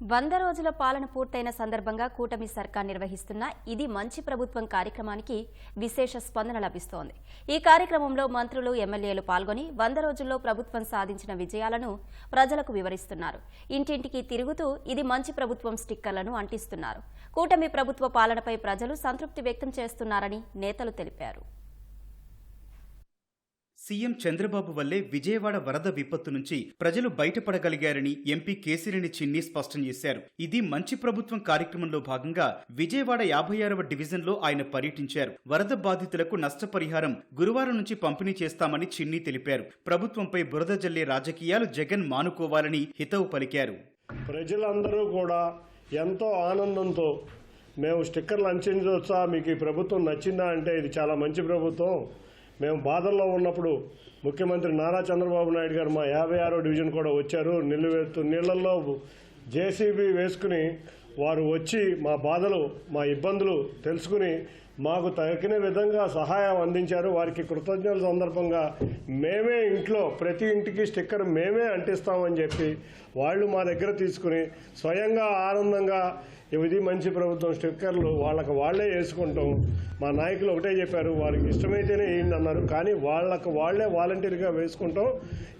వంద రోజుల పాలన పూర్తయిన సందర్భంగా కూటమి సర్కార్ నిర్వహిస్తున్న ఇది మంచి ప్రభుత్వం కార్యక్రమానికి విశేష స్పందన లభిస్తోంది. ఈ కార్యక్రమంలో మంత్రులు ఎమ్మెల్యేలు పాల్గొని వంద రోజుల్లో ప్రభుత్వం సాధించిన విజయాలను ప్రజలకు వివరిస్తున్నారు. ఇంటింటికి తిరుగుతూ ఇది మంచి ప్రభుత్వం స్టిక్కర్లను అంటిస్తున్నారు. కూటమి ప్రభుత్వ పాలనపై ప్రజలు సంతృప్తి వ్యక్తం చేస్తున్నారని నేతలు తెలిపారు. సీఎం చంద్రబాబు వల్లే విజయవాడ వరద విపత్తు నుంచి ప్రజలు బయటపడగలిగారని ఎంపీ కేసిరెడ్డి చిన్ని స్పష్టం చేశారు. ఇది మంచి ప్రభుత్వం కార్యక్రమంలో భాగంగా విజయవాడ యాభై ఆరవ డివిజన్లో ఆయన పర్యటించారు. వరద బాధితులకు నష్టపరిహారం గురువారం నుంచి పంపిణీ చేస్తామని చిన్ని తెలిపారు. ప్రభుత్వంపై బురద జల్లే రాజకీయాలు జగన్ మానుకోవాలని హితవు పలికారు. ప్రజలందరూ కూడా ఎంతో ఆనందంతో మేము స్టిక్కర్లు అందించవచ్చా మీకు ఈ ప్రభుత్వం నచ్చిందా అంటే ఇది చాలా మంచి ప్రభుత్వం. మేము బాధల్లో ఉన్నప్పుడు ముఖ్యమంత్రి నారా చంద్రబాబు నాయుడు గారు మా యాభై ఆరో డివిజన్ కూడా వచ్చారు. నిల్లు నీళ్ళలో జేసీబీ వేసుకుని వారు వచ్చి మా బాధలు మా ఇబ్బందులు తెలుసుకుని మాకు తగిన విధంగా సహాయం అందించారు. వారికి కృతజ్ఞతల సందర్భంగా మేమే ఇంట్లో ప్రతి ఇంటికి స్టిక్కర్ మేమే అంటిస్తామని చెప్పి వాళ్ళు మా దగ్గర తీసుకుని స్వయంగా ఆనందంగా ఇది మంచి ప్రభుత్వం స్టిక్కర్లు వాళ్ళకి వాళ్ళే వేసుకుంటాం. మా నాయకులు ఒకటే చెప్పారు వారికి ఇష్టమైతేనే ఏంటి అన్నారు. కానీ వాళ్ళకు వాళ్ళే వాలంటీర్గా వేసుకుంటాం.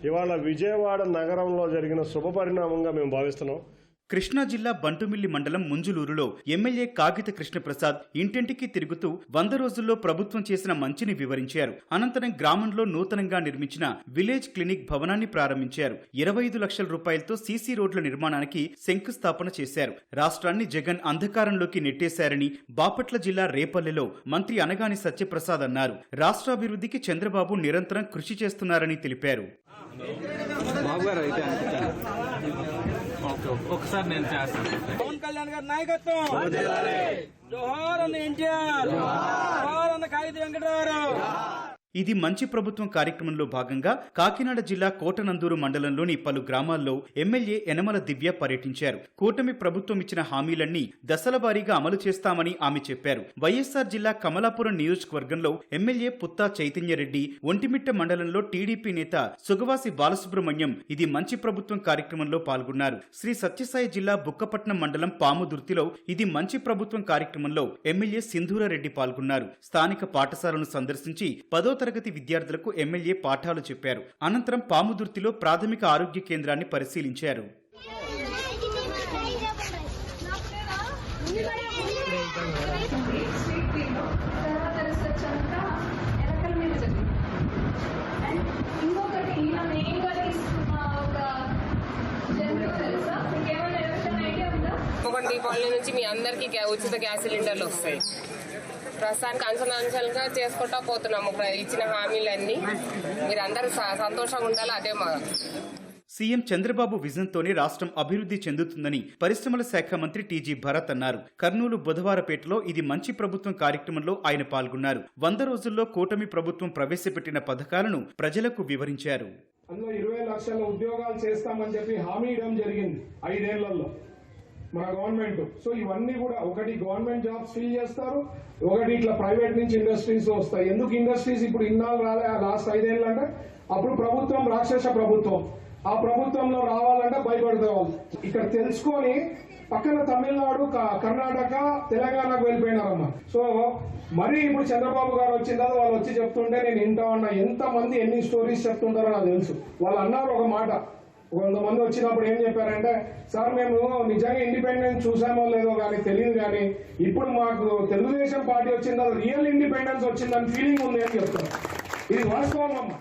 ఇవాళ విజయవాడ నగరంలో జరిగిన శుభ పరిణామంగా మేము భావిస్తున్నాం. కృష్ణా జిల్లా బంటుమిల్లి మండలం ముంజులూరులో ఎమ్మెల్యే కాగిత కృష్ణప్రసాద్ ఇంటింటికి తిరుగుతూ వంద రోజుల్లో ప్రభుత్వం చేసిన మంచిని వివరించారు. అనంతరం గ్రామంలో నూతనంగా నిర్మించిన విలేజ్ క్లినిక్ భవనాన్ని ప్రారంభించారు. ఇరవై ఐదు లక్షల రూపాయలతో సీసీ రోడ్ల నిర్మాణానికి శంకుస్థాపన చేశారు. రాష్ట్రాన్ని జగన్ అంధకారంలోకి నెట్టేశారని బాపట్ల జిల్లా రేపల్లెలో మంత్రి అనగాని సత్యప్రసాద్ అన్నారు. రాష్ట్రాభివృద్ధికి చంద్రబాబు నిరంతరం కృషి చేస్తున్నారని తెలిపారు. ఒకసారి నేను చేస్తాను. పవన్ కళ్యాణ్ గారి నాయకత్వం. జోహార్ అన్న ఎన్టీఆర్. జోహార్ అన్న ఇది మంచి ప్రభుత్వం కార్యక్రమంలో భాగంగా కాకినాడ జిల్లా కోటనందూరు మండలంలోని పలు గ్రామాల్లో ఎమ్మెల్యే యనమల దివ్య పర్యటించారు. కూటమి ప్రభుత్వం ఇచ్చిన హామీలన్నీ దశల వారీగా అమలు చేస్తామని ఆమె చెప్పారు. వైఎస్సార్ జిల్లా కమలాపురం నియోజకవర్గంలో ఎమ్మెల్యే పుత్తా చైతన్యరెడ్డి ఒంటిమిట్ట మండలంలో టీడీపీ నేత సుగవాసి బాలసుబ్రహ్మణ్యం ఇది మంచి ప్రభుత్వం కార్యక్రమంలో పాల్గొన్నారు. శ్రీ సత్యసాయి జిల్లా బుక్కపట్నం మండలం పాముదుర్తిలో ఇది మంచి ప్రభుత్వం కార్యక్రమంలో ఎమ్మెల్యే సింధూరారెడ్డి పాల్గొన్నారు. స్థానిక పాఠశాలను సందర్శించి పదో తరగతి విద్యార్థులకు ఎమ్మెల్యే పాఠాలు చెప్పారు. అనంతరం పాముదుర్తిలో ప్రాథమిక ఆరోగ్య కేంద్రాన్ని పరిశీలించారు. ఇంకొకటి దీపావళి నుంచి మీ అందరికి ఉచిత గ్యాస్ సిలిండర్లు వస్తాయి. ప్రస్తుతానికి అంచనా అంచలుగా చేసుకుంటా పోతున్నాము ప్ర- ఇచ్చిన హామీలన్నీ. మీరు అందరూ స- సంతోషంగా ఉండాలి అదే మా సీఎం చంద్రబాబు విజన్తోనే రాష్ట్రం అభివృద్ధి చెందుతుందని పరిశ్రమల శాఖ మంత్రి టీజీ భరత్ అన్నారు. కర్నూలు బుధవారపేటలో ఇది మంచి ప్రభుత్వం కార్యక్రమంలో ఆయన పాల్గొన్నారు. వంద రోజుల్లో కూటమి ప్రభుత్వం ప్రవేశపెట్టిన పథకాలను ప్రజలకు వివరించారు. అందులో ఇరవై లక్షల ఉద్యోగాలు చేస్తామని చెప్పి హామీ ఇవ్వడం జరిగింది ఐదేళ్ళలో. మన గవర్నమెంట్ సో ఇవన్నీ కూడా ఒకటి గవర్నమెంట్ జాబ్స్ ఫిల్ చేస్తారు ఒకటి ఇట్లా ప్రైవేట్ నుంచి ఇండస్ట్రీస్ వస్తాయి. ఎందుకు ఇండస్ట్రీస్ ఇప్పుడు ఇన్నాళ్ళు రాలే లాస్ట్ ఐదేళ్ళు అంటే అప్పుడు ప్రభుత్వం రాక్షస ప్రభుత్వం. ఆ ప్రభుత్వంలో రావాలంటే భయపడతాం. వాళ్ళు ఇక్కడ తెలుసుకొని పక్కన తమిళనాడు క- కర్ణాటక తెలంగాణకు వెళ్ళిపోయినారమ్మా. సో మరి ఇప్పుడు చంద్రబాబు గారు వచ్చిన తర్వాత వాళ్ళు వచ్చి చెప్తుంటే నేను వింటా ఉన్నా ఎంతమంది ఎన్ని స్టోరీస్ చెప్తుంటారో నాకు తెలుసు. వాళ్ళు అన్నారు ఒక మాట. కొంతమంది వచ్చినప్పుడు ఏం చెప్పారంటే సార్ మేము నిజంగా ఇండిపెండెన్స్ చూసామో లేదో కానీ తెలియదు కానీ ఇప్పుడు మాకు తెలుగుదేశం పార్టీ వచ్చిన రియల్ ఇండిపెండెన్స్ వచ్చిందని ఫీలింగ్ ఉంది అని చెప్తారు. ఇది వాస్తవం అమ్మా.